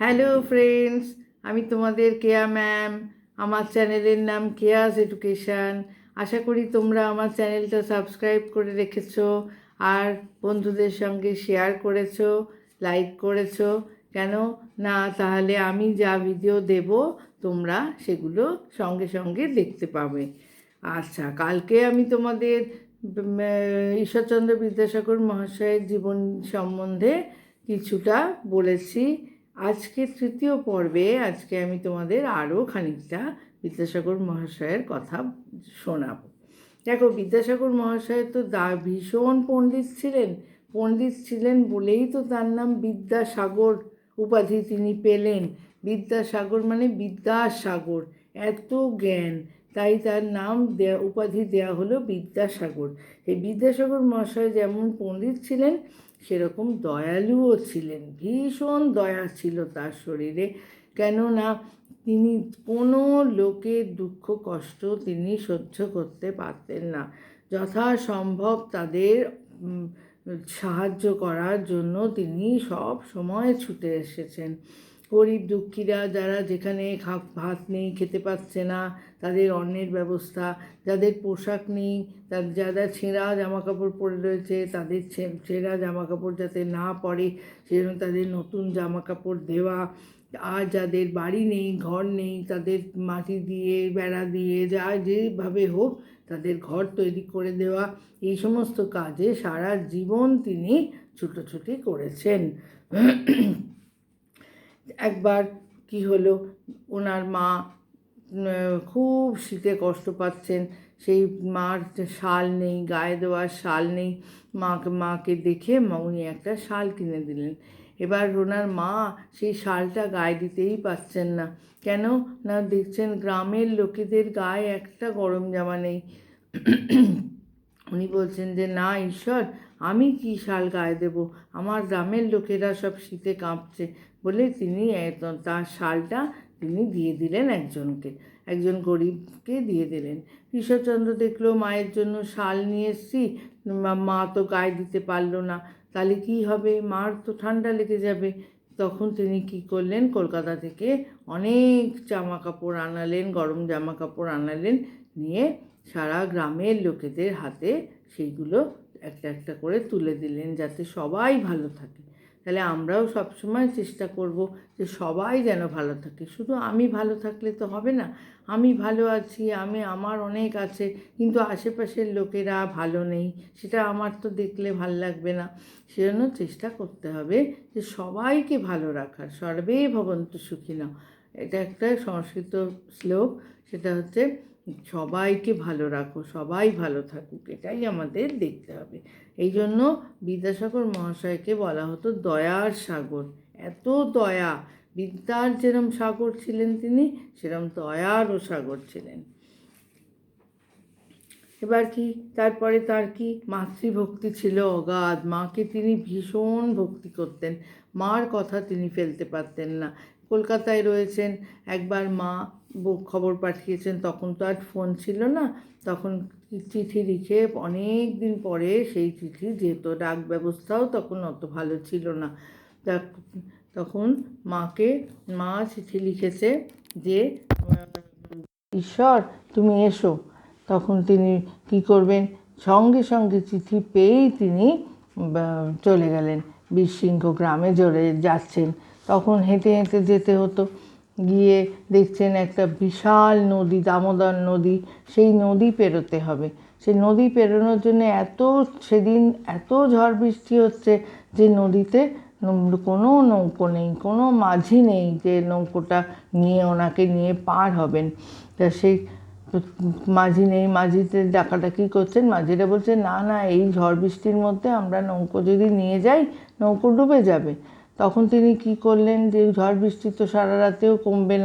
Hello friends, আমি তোমাদের কেয়া ma'am. আমার চ্যানেলের নাম কেয়াস এডুকেশান। আশা করি তোমরা আমার চ্যানেলটা সাবস্ক্রাইব করে রেখেছো আর বন্ধুদের সঙ্গে শেয়ার করেছ, লাইক করেছ। কেন না, তাহলে আমি যা ভিডিও দেব, তোমরা সেগুলো সঙ্গে সঙ্গে দেখতে পাবে। আচ্ছা কালকে আমি তোমাদের ঈশ্বরচন্দ্র বিদ্যাসাগর মহাশয়ের জীবন সম্বন্ধে কিছুটা বলেছি। আজকে তৃতীয় পর্বে আজকে আমি তোমাদের আরও খানিকটা বিদ্যাসাগর মহাশয়ের কথা শোনাবো। দেখো, বিদ্যাসাগর মহাশয় তো দা ভীষণ পণ্ডিত ছিলেন। পণ্ডিত ছিলেন বলেই তো তার নাম বিদ্যাসাগর উপাধি তিনি পেলেন। বিদ্যাসাগর মানে বিদ্যাসাগর, এত জ্ঞান। তাই তার নাম দেয়া, উপাধি দেয়া হলো বিদ্যাসাগর। এই বিদ্যাসাগর মহাশয় যেমন পণ্ডিত ছিলেন সেরকম দয়ালুও ছিলেন, ভীষণ দয়া ছিল তার শরীরে। কেননা তিনি কোনো লোকের দুঃখ, কষ্ট তিনি সহ্য করতে পারতেন না। যথাসম্ভব তাদের সাহায্য করার জন্য তিনি সব সময় ছুটে এসেছেন। গরিব দুঃখীরা যারা যেখানে ভাত নেই, খেতে পাচ্ছে না, তাদের অন্নের ব্যবস্থা, যাদের পোশাক নেই যারা ছেঁড়া জামা কাপড় পরে রয়েছে, তাদের ছেঁড়া জামা কাপড় যাতে না পরে, সেজন্য তাদের নতুন জামা কাপড় দেওয়া। আর যাদের বাড়ি নেই, ঘর নেই, তাদের মাটি দিয়ে, বেড়া দিয়ে, যা যেভাবে হোক তাদের ঘর তৈরি করে দেওয়া। এই সমস্ত কাজে সারা জীবন তিনি ছুটোছুটি করেছেন। একবার কি হলো? ওনার মা খুব শীতে কষ্ট পাচ্ছেন। সেই মার শাল নেই, গায়ে দেওয়ার শাল নেই। মাকে মাকে দেখে উনি একটা শাল কিনে দিলেন। এবার ওনার মা সেই শালটা গায়ে দিতেই পাচ্ছেন না। কেন? না দেখছেন গ্রামের লোকেদের গায়ে একটা গরম জামা নেই। উনি বলছেন যে, না ঈশ্বর, আমি কি শাল গায়ে দেবো? আমার গ্রামের লোকেরা সব শীতে কাঁপছে। বলে তিনি তার শালটা তিনি দিয়ে দিলেন একজনকে, একজন গরিবকে দিয়ে দিলেন। ঈশ্বরচন্দ্র দেখল, মায়ের জন্য শাল নিয়ে এসছি, মা- তো গায়ে দিতে পারল না, তাহলে কি হবে? মার তো ঠান্ডা লেগে যাবে। তখন তিনি কি করলেন? কলকাতা থেকে অনেক জামা কাপড় আনালেন, গরম জামা কাপড় আনালেন, নিয়ে সারা গ্রামের লোকেদের হাতে সেইগুলো একটা একটা করে তুলে দিলেন যাতে সবাই ভালো থাকে। তাহলে আমরাও সবসময় চেষ্টা করব যে সবাই যেন ভালো থাকে। শুধু আমি ভালো থাকলে তো হবে না। আমি ভালো আছি, আমি, আমার অনেক আছে, কিন্তু আশেপাশের লোকেরা ভালো নেই, সেটা আমার তো দেখলে ভালো লাগবে না। সেজন্য চেষ্টা করতে হবে যে সবাইকে ভালো রাখার। সর্বে ভবন্ত সুখী সুখিনা এটা একটা সংস্কৃত শ্লোক, সেটা হচ্ছে সবাইকে ভালো রাখো, সবাই ভালো থাকুক, এটাই আমাদের দেখতে হবে। এই জন্য বিদ্যাসাগর মহাশয়কে বলা হতো দয়ার সাগর। এত দয়া, বিদ্যার যেরম সাগর ছিলেন তিনি, সেরম দয়ারও সাগর ছিলেন। এবার কি? তারপরে তার কি? মাতৃভক্তি ছিল অগাধ, মাকে তিনি ভীষণ ভক্তি করতেন। মার কথা তিনি ফেলতে পারতেন না। কলকাতায় রয়েছেন, একবার মা খবর পাঠিয়েছেন, তখন তো আর ফোন ছিল না। তখন চিঠি লিখে অনেক দিন পরে সেই চিঠি যেত ডাক ব্যবস্থাও তখন অত ভালো ছিল না তখন মাকে, মা চিঠি লিখেছে যে, ঈশ্বর, তুমি এসো। তখন তিনি কি করবেন? সঙ্গে সঙ্গে চিঠি পেয়েই তিনি চলে গেলেন। বিশৃঙ্খ গ্রামে চলে যাচ্ছেন। তখন হেঁটে হেঁটে যেতে হতো। গিয়ে দেখছেন একটা বিশাল নদী, দামোদর নদী, সেই নদী পেরোতে হবে। সেই নদী পেরোনোর জন্য এত, সেদিন এত ঝড় বৃষ্টি হচ্ছে যে নদীতে কোনো নৌকো নেই, কোনো মাঝি নেই যে নৌকোটা নিয়ে ওনাকে নিয়ে পার হবেন। তা সেই মাঝি নেই মাঝিতে ডাকাডাকি করছেন, মাঝিরা বলছে না না, এই ঝড় বৃষ্টির মধ্যে আমরা নৌকো যদি নিয়ে যাই, নৌকো ডুবে যাবে। তখন তিনি কি করলেন যে ঝড় বৃষ্টি তো সারা রাতেও কমবে না।